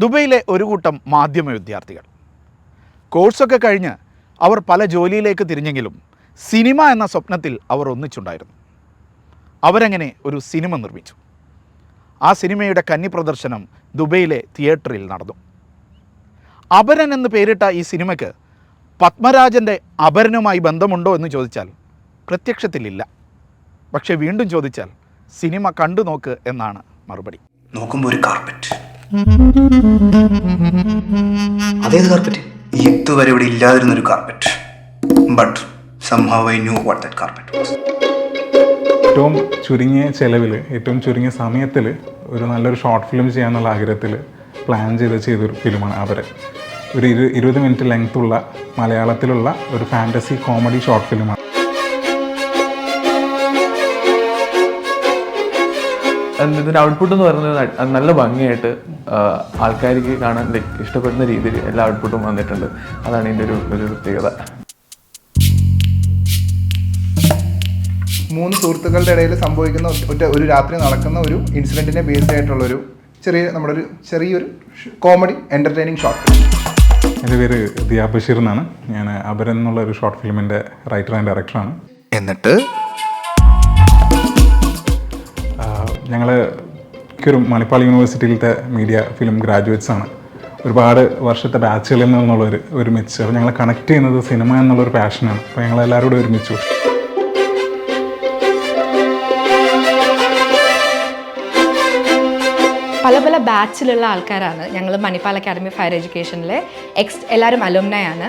ദുബൈയിലെ ഒരു കൂട്ടം മാധ്യമ വിദ്യാർത്ഥികൾ. കോഴ്സൊക്കെ കഴിഞ്ഞ് അവർ പല ജോലിയിലേക്ക് തിരിഞ്ഞെങ്കിലും സിനിമ എന്ന സ്വപ്നത്തിൽ അവർ ഒന്നിച്ചുണ്ടായിരുന്നു. അവരങ്ങനെ ഒരു സിനിമ നിർമ്മിച്ചു. ആ സിനിമയുടെ കന്നി പ്രദർശനം ദുബൈയിലെ തിയേറ്ററിൽ നടന്നു. അപരൻ എന്ന് പേരിട്ട ഈ സിനിമയ്ക്ക് പത്മരാജന്റെ അപരനുമായി ബന്ധമുണ്ടോ എന്ന് ചോദിച്ചാൽ പ്രത്യക്ഷത്തിലില്ല. പക്ഷേ വീണ്ടും ചോദിച്ചാൽ സിനിമ കണ്ടു നോക്ക് എന്നാണ് മറുപടി. നോക്കുമ്പോൾ ഒരു കാർപ്പറ്റ്. അതേത് കാർപ്പറ്റ് ഇതുവരെ ഇവിടെ ഇല്ലാതിരുന്ന ഒരു carpet but somehow I knew what that carpet was ഏറ്റവും ചുരുങ്ങിയ ചെലവിൽ ഏറ്റവും ചുരുങ്ങിയ സമയത്തിൽ ഒരു നല്ലൊരു ഷോർട്ട് ഫിലിം ചെയ്യാനുള്ള ആഗ്രഹത്തിൽ പ്ലാൻ ചെയ്ത് ചെയ്തൊരു ഫിലിമാണ് അവരെ. ഒരു ഇരു ഇരുപത് മിനിറ്റ് ലെങ്ത്തുള്ള മലയാളത്തിലുള്ള ഒരു ഫാന്റസി കോമഡി ഷോർട്ട് ഫിലിമാണ് ഇതിന്റെ ഔട്ട്പുട്ട് എന്ന് പറയുന്നത് നല്ല ഭംഗിയായിട്ട് ആൾക്കാർക്ക് കാണാൻ ലൈക്ക് ഇഷ്ടപ്പെടുന്ന രീതിയിൽ എല്ലാ ഔട്ട്പുട്ടും വന്നിട്ടുണ്ട്. അതാണ് ഇതിന്റെ ഒരു ഒരു പ്രത്യേകത. മൂന്ന് സുഹൃത്തുക്കളുടെ ഇടയിൽ സംഭവിക്കുന്ന ഒറ്റ ഒരു രാത്രി നടക്കുന്ന ഒരു ഇൻസിഡന്റിനെ ബേസ്ഡ് ആയിട്ടുള്ളൊരു ചെറിയ നമ്മുടെ ഒരു ചെറിയൊരു കോമഡി എന്റർടൈനിങ് ഷോർട്ട് എന്റെ പേര് ദിയാ ബഷീർ എന്നാണ്. ഞാൻ അപരൻ എന്നുള്ള ഒരു ഷോർട്ട് ഫിലിമിന്റെ റൈറ്റർ ആൻഡ് ഡയറക്ടറാണ് എന്നിട്ട് ഞങ്ങൾ ഒരു മണിപ്പാൾ യൂണിവേഴ്സിറ്റിയിലത്തെ മീഡിയ ഫിലിം ഗ്രാജുവേറ്റ്സ് ആണ്. ഒരുപാട് വർഷത്തെ ബാച്ചുകളിൽ നിന്നുള്ള ഒരു ഒരുമിച്ച് അപ്പോൾ ഞങ്ങളെ കണക്ട് ചെയ്യുന്നത് സിനിമ എന്നുള്ളൊരു പാഷനാണ് അപ്പോൾ ഞങ്ങൾ എല്ലാവരും കൂടെ ഒരുമിച്ചു പല പല ബാച്ചിലുള്ള ആൾക്കാരാണ്. ഞങ്ങൾ മണിപ്പാൽ അക്കാദമി ഓഫ് എഡ്യൂക്കേഷനിലെ എക്സ് എല്ലാവരും അലുമിനായാണ്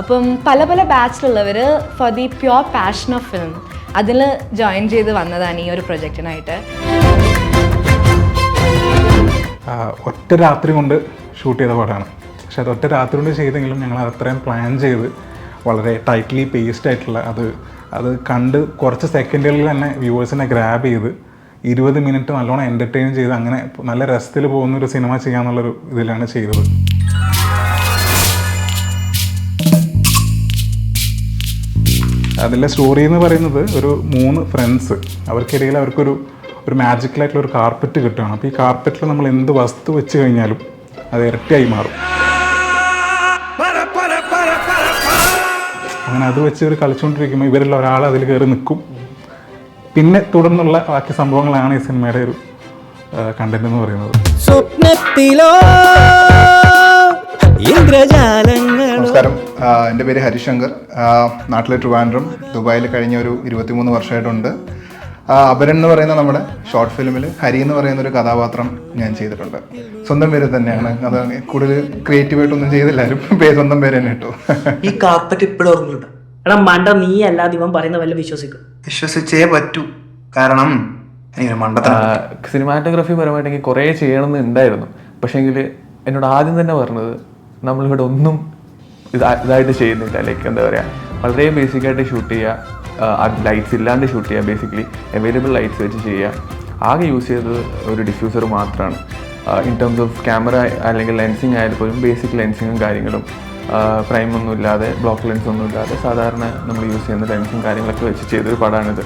അപ്പം പല പല ബാച്ചിലുള്ളവർ for the pure passion of film അതിൽ ജോയിൻ ചെയ്ത് വന്നതാണ് ഈ ഒരു പ്രൊജക്റ്റിനായിട്ട്. ഒറ്റ രാത്രി കൊണ്ട് ഷൂട്ട് ചെയ്ത പടമാണ് പക്ഷെ അത് ഒറ്റ രാത്രി കൊണ്ട് ചെയ്തെങ്കിലും ഞങ്ങൾ അത് അത്രയും പ്ലാൻ ചെയ്ത് വളരെ ടൈറ്റ്ലി പേസ്ഡ് ആയിട്ടുള്ള അത് അത് കണ്ട് കുറച്ച് സെക്കൻഡുകളിൽ തന്നെ വ്യൂവേഴ്സിനെ ഗ്രാബ് ചെയ്ത് ഇരുപത് മിനിറ്റ് നല്ലോണം എന്റർടൈൻ ചെയ്ത് അങ്ങനെ നല്ല രസത്തിൽ പോകുന്ന ഒരു സിനിമ ചെയ്യാന്നുള്ളൊരു ഇതിലാണ് ചെയ്തത്. അതിലെ സ്റ്റോറി എന്ന് പറയുന്നത് ഒരു മൂന്ന് ഫ്രണ്ട്സ് അവർക്കിടയിൽ അവർക്കൊരു ഒരു മാജിക്കലായിട്ടുള്ള ഒരു കാർപ്പറ്റ് കിട്ടുകയാണ്. അപ്പോൾ ഈ കാർപ്പറ്റിൽ നമ്മൾ എന്ത് വസ്തു വെച്ച് കഴിഞ്ഞാലും അത് ഇരട്ടിയായി മാറും. അങ്ങനെ അത് വെച്ച് ഇവർ കളിച്ചുകൊണ്ടിരിക്കുമ്പോൾ ഇവരിൽ ഒരാൾ അതിൽ കയറി നിൽക്കും. പിന്നെ തുടർന്നുള്ള ബാക്കി സംഭവങ്ങളാണ് ഈ സിനിമയുടെ ഒരു കണ്ടന്റ് എന്ന് പറയുന്നത്. സ്വപ്നത്തിലോ നമസ്കാരം. എന്റെ പേര് ഹരിശങ്കർ. നാട്ടിലെ ട്രിവാൻഡ്രം ദുബായിൽ കഴിഞ്ഞ ഒരു ഇരുപത്തിമൂന്ന് വർഷമായിട്ടുണ്ട്. അപരൻ എന്ന് പറയുന്ന നമ്മുടെ ഷോർട്ട് ഫിലിമിൽ ഹരി എന്ന് പറയുന്ന ഒരു കഥാപാത്രം ഞാൻ ചെയ്തിട്ടുണ്ട്. സ്വന്തം പേര് തന്നെയാണ്. അത് കൂടുതൽ ക്രിയേറ്റീവായിട്ടൊന്നും ചെയ്തില്ലാരും പേര് സ്വന്തം പേര് തന്നെ ഇട്ടു. ഈ കാർപ്പറ്റ് ഇപ്പോഴും ഓർമ്മയുണ്ട്. എടാ മണ്ട നീ അല്ലാതെ ഇവൻ പറയുന്ന വല്ല വിശ്വസിക്കും. വിശ്വസിച്ചേ പറ്റൂ. കാരണം സിനിമാറ്റോഗ്രഫി പരമായിട്ട് എനിക്ക് കുറേ ചെയ്യണമെന്ന് ഉണ്ടായിരുന്നു. പക്ഷേങ്കിൽ എന്നോട് ആദ്യം തന്നെ പറഞ്ഞത് നമ്മളിവിടെ ഒന്നും ഇതായിട്ട് ചെയ്യുന്നില്ല. ലൈക്ക് എന്താ പറയുക വളരെ ബേസിക് ആയിട്ട് ഷൂട്ട് ചെയ്യുക ലൈറ്റ്സ് ഇല്ലാണ്ട് ഷൂട്ട് ചെയ്യുക ബേസിക്കലി അവൈലബിൾ ലൈറ്റ്സ് വെച്ച് ചെയ്യുക ആകെ യൂസ് ചെയ്തത് ഒരു ഡിഫ്യൂസർ മാത്രമാണ് ഇൻ ടേംസ് ഓഫ് ക്യാമറ അല്ലെങ്കിൽ ലെൻസിങ് ആയാലും പോലും ബേസിക് ലെൻസിങ്ങും കാര്യങ്ങളും പ്രൈം ഒന്നും ഇല്ലാതെ ബ്ലോക്ക് ലെൻസ് ഒന്നും ഇല്ലാതെ സാധാരണ നമ്മൾ യൂസ് ചെയ്യുന്ന ലെൻസും കാര്യങ്ങളൊക്കെ വെച്ച് ചെയ്തൊരു പടമാണിത്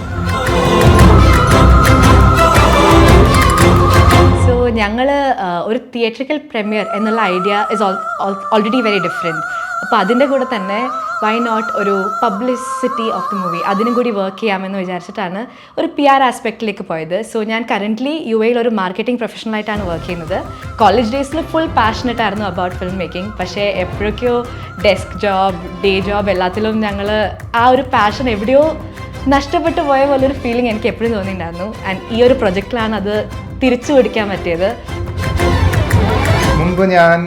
ഞങ്ങൾ ഒരു തിയേറ്ററിക്കൽ പ്രീമിയർ എന്നുള്ള idea is already very different അപ്പോൾ അതിന്റെ കൂടെ തന്നെ വൈ നോട്ട് ഒരു പബ്ലിസിറ്റി ഓഫ് ദി മൂവി അതിനും കൂടി വർക്ക് ചെയ്യാമെന്ന് വിചാരിച്ചിട്ടാണ് ഒരു പി ആർ ആസ്പെക്റ്റിലേക്ക് പോയത്. സോ ഞാൻ കറന്റ്ലി യു എയിൽ ഒരു മാർക്കറ്റിംഗ് പ്രൊഫഷണലായിട്ടാണ് വർക്ക് ചെയ്യുന്നത്. കോളേജ് ഡേയ്സിൽ ഫുൾ പാഷനറ്റ് ആയിരുന്നു അബൌട്ട് ഫിലിം മേക്കിംഗ് പക്ഷേ എപ്പോഴൊക്കെയോ ഡെസ്ക് ജോബ് ഡേ ജോബ് എല്ലാത്തിലും ഞങ്ങൾ ആ ഒരു പാഷൻ എവിടെയോ നഷ്ടപ്പെട്ടു പോയ പോലെ ഒരു ഫീലിംഗ് എനിക്ക് എപ്പോഴും തോന്നിയിട്ടുണ്ടായിരുന്നു. ആൻഡ് ഈ ഒരു പ്രൊജക്റ്റിലാണ് അത് തിരിച്ചു പിടിക്കാൻ പറ്റിയത്. മുൻപ് ഞാൻ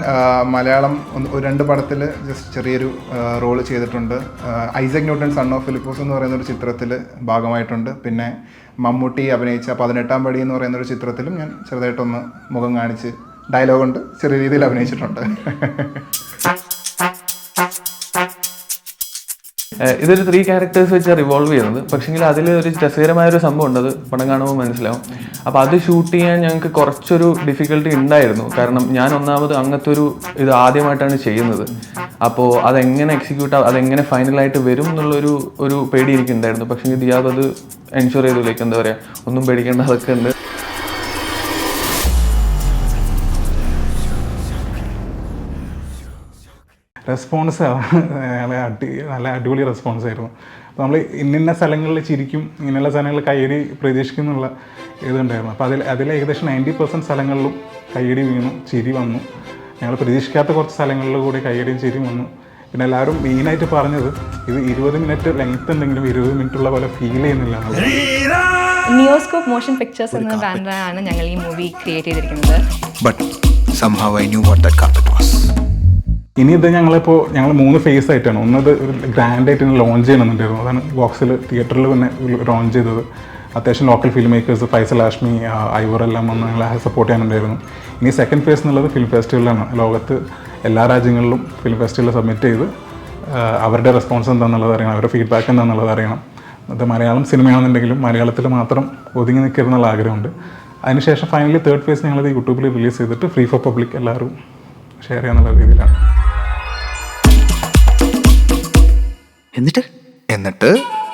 മലയാളം ഒരു രണ്ട് പടത്തിൽ ജസ്റ്റ് ചെറിയൊരു റോൾ ചെയ്തിട്ടുണ്ട്. Isaac Newton son of Philipose എന്ന് പറയുന്ന ഒരു ചിത്രത്തിൽ ഭാഗമായിട്ടുണ്ട്. പിന്നെ മമ്മൂട്ടി അഭിനയിച്ച പതിനെട്ടാം പടി എന്ന് പറയുന്ന ഒരു ചിത്രത്തിലും ഞാൻ ചെറുതായിട്ടൊന്ന് മുഖം കാണിച്ച് ഡയലോഗുണ്ട് ചെറിയ രീതിയിൽ അഭിനയിച്ചിട്ടുണ്ട്. ഇതൊരു ത്രീ ക്യാരക്ടേഴ്സ് വെച്ച് റിവോൾവ് ചെയ്യുന്നത്. പക്ഷെങ്കിൽ അതിൽ ഒരു രസകരമായ ഒരു സംഭവം ഉണ്ട്. അത് പടം കാണുമ്പോൾ മനസ്സിലാവും. അപ്പോൾ അത് ഷൂട്ട് ചെയ്യാൻ ഞങ്ങൾക്ക് കുറച്ചൊരു ഡിഫിക്കൽട്ടി ഉണ്ടായിരുന്നു. കാരണം ഞാൻ ഒന്നാമത് അങ്ങനത്തെ ഒരു ഇത് ആദ്യമായിട്ടാണ് ചെയ്യുന്നത്. അപ്പോൾ അതെങ്ങനെ എക്സിക്യൂട്ട് അതെങ്ങനെ ഫൈനലായിട്ട് വരും എന്നുള്ളൊരു ഒരു പേടി എനിക്കുണ്ടായിരുന്നു. പക്ഷേ ദിയാബ് അത് എൻഷുർ ചെയ്തു. ലൈക്ക് എന്താ പറയുക ഒന്നും പേടിക്കേണ്ട അതൊക്കെ ഉണ്ട്. റെസ്പോൺസ് നല്ല അടി നല്ല അടിപൊളി റെസ്പോൺസ് ആയിരുന്നു. അപ്പോൾ നമ്മൾ ഇന്നിന്ന സ്ഥലങ്ങളിൽ ചിരിക്കും ഇങ്ങനെയുള്ള സ്ഥലങ്ങളിൽ കയ്യടി പ്രതീക്ഷിക്കുന്നുള്ള ഇതുണ്ടായിരുന്നു. അപ്പോൾ അതിൽ അതിൽ ഏകദേശം നയന്റി പെർസെന്റ് സ്ഥലങ്ങളിലും കയ്യടി വീണു ചിരി വന്നു. ഞങ്ങൾ പ്രതീക്ഷിക്കാത്ത കുറച്ച് സ്ഥലങ്ങളിൽ കൂടി കയ്യടിയും ചിരിയും വന്നു. പിന്നെ എല്ലാവരും മെയിനായിട്ട് പറഞ്ഞത് ഇത് ഇരുപത് മിനിറ്റ് ലെങ്ത് ഉണ്ടെങ്കിലും ഇരുപത് മിനിറ്റ് ഉള്ള പോലെ ഫീൽ ചെയ്യുന്നില്ല ന്യൂസ്കോപ്പ് മോഷൻ പിക്ചേഴ്സ് എന്ന ബാനറാണ് ഞങ്ങൾ ഈ മൂവി ക്രിയേറ്റ് ചെയ്തിരിക്കുന്നത്. ബട്ട് സംഭവ I knew what that carpet was. ഇനി ഇത് ഞങ്ങളിപ്പോൾ ഞങ്ങൾ മൂന്ന് ഫേസ് ആയിട്ടാണ്. ഒന്നത് ഒരു ഗ്രാൻഡ് ആയിട്ട് ലോഞ്ച് ചെയ്യണമെന്നുണ്ടായിരുന്നു. അതാണ് ബോക്സിൽ തിയേറ്ററിൽ തന്നെ ലോഞ്ച് ചെയ്തത്. അത്യാവശ്യം local film makers Faisal Ashmi ഐവർ എല്ലാം വന്ന് ഞങ്ങളെ സപ്പോർട്ട് ചെയ്യാനുണ്ടായിരുന്നു. ഇനി സെക്കൻഡ് ഫേസ് എന്നുള്ളത് ഫിലിം ഫെസ്റ്റിവലാണ് ലോകത്ത് എല്ലാ രാജ്യങ്ങളിലും ഫിലിം ഫെസ്റ്റിവൽ സബ്മിറ്റ് ചെയ്ത് അവരുടെ റെസ്പോൺസ് എന്താണെന്നുള്ളത് അറിയണം അവരുടെ ഫീഡ്ബാക്ക് എന്താണെന്നുള്ളത് അറിയണം. അത് മലയാളം സിനിമയാണെന്നുണ്ടെങ്കിലും മലയാളത്തിൽ മാത്രം ഒതുങ്ങി നിൽക്കരുന്നുള്ള ആഗ്രഹമുണ്ട്. അതിനുശേഷം ഫൈനലി തേർഡ് ഫേസ് ഞങ്ങളത് യൂട്യൂബിൽ റിലീസ് ചെയ്തിട്ട് ഫ്രീ ഫോർ പബ്ലിക് എല്ലാവരും ഷെയർ ചെയ്യാന്നുള്ള രീതിയിലാണ്. എന്നിട്ട്? എന്നിട്ട്